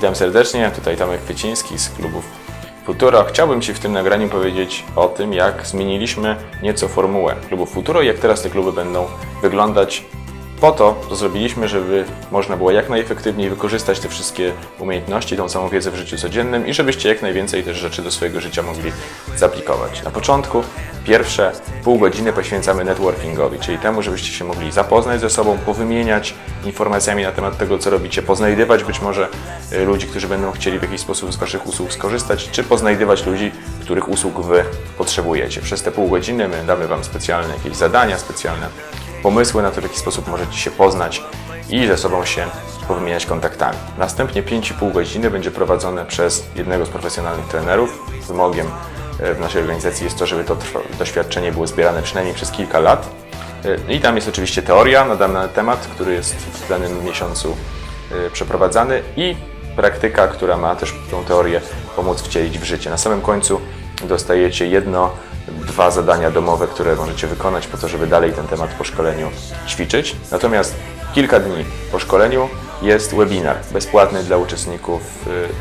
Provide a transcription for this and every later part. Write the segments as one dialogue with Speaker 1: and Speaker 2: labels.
Speaker 1: Witam serdecznie, tutaj Tomek Kwieciński z klubów Futuro. Chciałbym Ci w tym nagraniu powiedzieć o tym, jak zmieniliśmy nieco formułę klubów Futuro i jak teraz te kluby będą wyglądać. Po to to zrobiliśmy, żeby można było jak najefektywniej wykorzystać te wszystkie umiejętności, tą samą wiedzę w życiu codziennym i żebyście jak najwięcej też rzeczy do swojego życia mogli zaaplikować. Na początku pierwsze pół godziny poświęcamy networkingowi, czyli temu, żebyście się mogli zapoznać ze sobą, powymieniać informacjami na temat tego, co robicie, poznajdywać być może y, ludzi, którzy będą chcieli w jakiś sposób z Waszych usług skorzystać, czy poznajdywać ludzi, których usług Wy potrzebujecie. Przez te pół godziny my damy Wam specjalne jakieś zadania, specjalne pomysły na to, w jaki sposób możecie się poznać i ze sobą się powymieniać kontaktami. Następnie 5,5 godziny będzie prowadzone przez jednego z profesjonalnych trenerów. Wymogiem e, w naszej organizacji jest to, żeby to doświadczenie było zbierane przynajmniej przez kilka lat. E, I tam jest oczywiście teoria na dany temat, który jest w danym miesiącu e, przeprowadzany i praktyka, która ma też tą teorię pomóc wcielić w życie. Na samym końcu dostajecie jedno, dwa zadania domowe, które możecie wykonać po to, żeby dalej ten temat po szkoleniu ćwiczyć. Natomiast kilka dni po szkoleniu jest webinar bezpłatny dla uczestników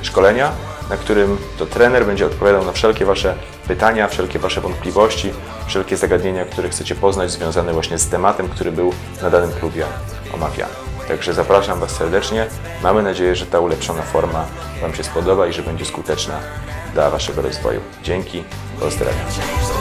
Speaker 1: szkolenia, na którym to trener będzie odpowiadał na wszelkie Wasze pytania, wszelkie Wasze wątpliwości, wszelkie zagadnienia, które chcecie poznać, związane właśnie z tematem, który był na danym klubie omawiany. Także zapraszam Was serdecznie. Mamy nadzieję, że ta ulepszona forma Wam się spodoba i że będzie skuteczna dla Waszego rozwoju. Dzięki, pozdrawiam.